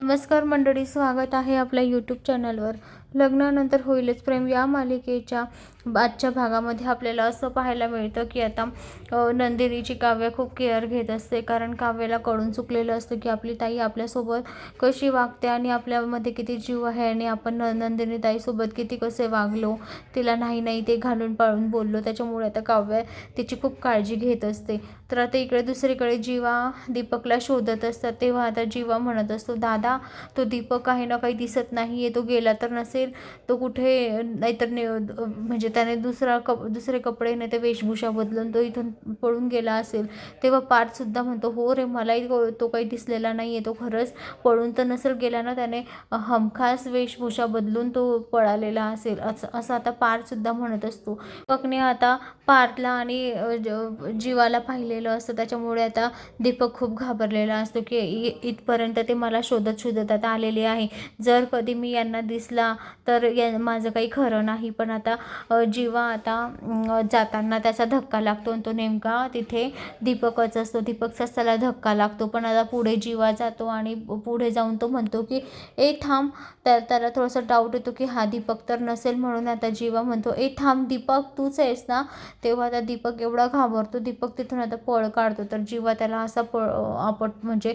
नमस्कार मंडळी स्वागत आहे आपल्या यूट्यूब चॅनलवर लग्नानंतर होईलच प्रेम या मालिकेच्या आजच्या भागामध्ये आपल्याला असं पाहायला मिळतं की आता नंदिनीची काव्य खूप केअर घेत असते. कारण काव्याला कळून चुकलेलं असतं की आपली ताई आपल्यासोबत कशी वागते आणि आपल्यामध्ये किती जीव आहे आणि आपण न नंदिनी ताईसोबत किती कसे वागलो तिला नाही नाही ते घालून पाळून बोललो. त्याच्यामुळे आता काव्य तिची खूप काळजी घेत असते. तर आता इकडे दुसरीकडे जीवा दीपकला शोधत असतात. तेव्हा आता जीवा म्हणत असतो दादा तो दीपक आहे ना काही दिसत नाही आहे तो गेला तर नसेल? तो कुठे? नाहीतर म्हणजे त्याने दुसरा कप दुसरे कपडे नाही तर वेशभूषा बदलून तो इथून पळून गेला असेल. तेव्हा पार्थसुद्धा म्हणतो हो रे मलाही तो काही दिसलेला नाही आहे तो खरंच पळून तर नसेल गेला ना? त्याने हमखास वेशभूषा बदलून तो पळालेला असेल. असं असं आता पार्थसुद्धा म्हणत असतो. पकने आता पार्थला आणि जीवाला पाहिलेलं असतं. त्याच्यामुळे आता दीपक खूप घाबरलेला असतो की इ- इथपर्यंत ते मला शोधत शोधत आता आलेले आहे. जर कधी मी यांना दिसला तर या माझं काही खरं नाही. पण आता जीवा आता जाताना त्याचा धक्का लागतो आणि तो नेमका तिथे दीपकच असतो. दीपकचाच त्याला धक्का लागतो. पण आता पुढे जीवा जातो आणि पुढे जाऊन तो म्हणतो की ए थांब. तर त्याला थोडासा डाऊट येतो की हा दीपक तर नसेल म्हणून आता जीवा म्हणतो ए थांब दीपक तूच आहेस ना? तेव्हा आता दीपक एवढा घाबरतो. दीपक तिथून आता पळ काढतो. तर जीवा त्याला असा पळ आपट म्हणजे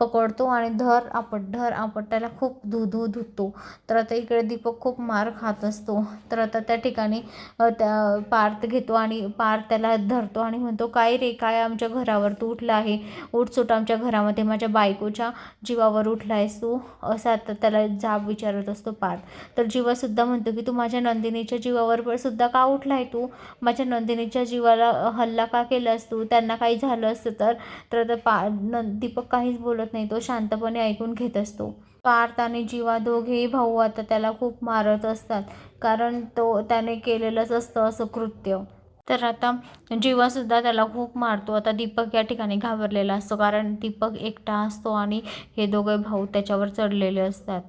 पकडतो आणि धर आपट धर आपट त्याला खूप धू धू धुतो. तर आता इकडे दीपक खूप मार खात असतो. तर आता त्या ठिकाणी त्या पार्थ घेतो आणि पार्थ त्याला धरतो आणि म्हणतो काय रे काय आमच्या घरावर तू उठला आहे? उठसूट आमच्या घरामध्ये माझ्या बायकोच्या जीवावर उठला आहेस तू. असं आता त्याला जाब विचारत असतो पार्थ. तर जीवासुद्धा म्हणतो की तू माझ्या नंदिनीच्या जीवावर पण सुद्धा का उठला आहे तू? माझ्या नंदिनीच्या जीवाला हल्ला का केलास तू? त्यांना काही झालं असतं तर? तर पा न दीपक काहीच बोलत नाही तो शांतपणे ऐकून घेत असतो. पार्थ आणि जीवा दोघेही भाऊ आता त्याला खूप मारत असतात. कारण तो त्याने केलेलंच असतं असं कृत्य. तर आता जीवासुद्धा त्याला खूप मारतो. आता दीपक या ठिकाणी घाबरलेला असतो. कारण दीपक एकटा असतो आणि हे दोघे भाऊ त्याच्यावर चढलेले असतात.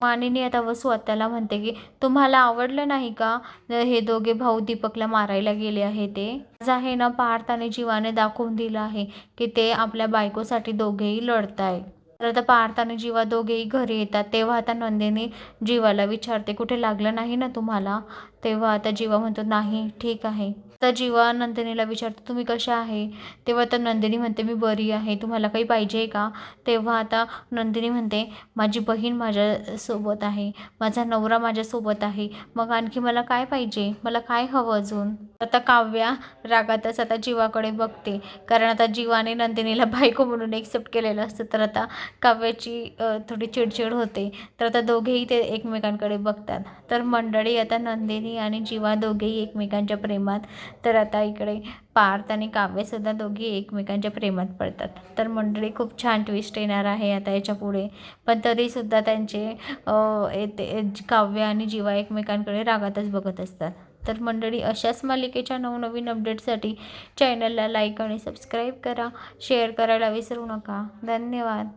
मानिनी आता वसू आत्याला म्हणते की तुम्हाला आवडलं नाही का हे दोघे भाऊ दीपकला मारायला गेले आहे ते? आज आहे ना पार्थ आणि जीवाने दाखवून दिलं आहे की ते आपल्या बायकोसाठी दोघेही लढत आहे तर आता पार्थ आणि जीवा दोघेही घरी येतात तेव्हा आता नंदिनी जीवाला विचारते कुठे लागलं नाही ना तुम्हाला? तेव्हा आता जीवा म्हणतो नाही ठीक आहे. आता जीवा नंदिनीला विचारतो तुम्ही कशा आहे? तेव्हा तर नंदिनी म्हणते मी बरी आहे तुम्हाला काही पाहिजे का? तेव्हा आता नंदिनी म्हणते माझी बहीण माझ्यासोबत आहे माझा नवरा माझ्यासोबत आहे मग आणखी मला काय पाहिजे? मला काय हवं अजून? आता काव्या रागातच आता जीवाकडे बघते कारण आता जीवाने नंदिनीला बायको म्हणून एक्सेप्ट केलेलं असतं. तर आता काव्याची थोडी चिडचिड होते. तर आता दोघेही ते एकमेकांकडे बघतात. तर मंडळी आता नंदिनी आणि जीवा दोघेही एकमेकांच्या प्रेमात. तर आता इकडे पार्थ आणि काव्यसुद्धा दोघी एकमेकांच्या प्रेमात पडतात. तर मंडळी खूप छान ट्विस्ट येणार आहे आता याच्यापुढे. पण तरीसुद्धा त्यांचे येते काव्य आणि जीवा एकमेकांकडे रागातच बघत असतात. तर मंडळी अशाच मालिकेच्या नवनवीन अपडेटसाठी चॅनलला लाईक आणि सबस्क्राईब करा. शेअर करायला विसरू नका. धन्यवाद.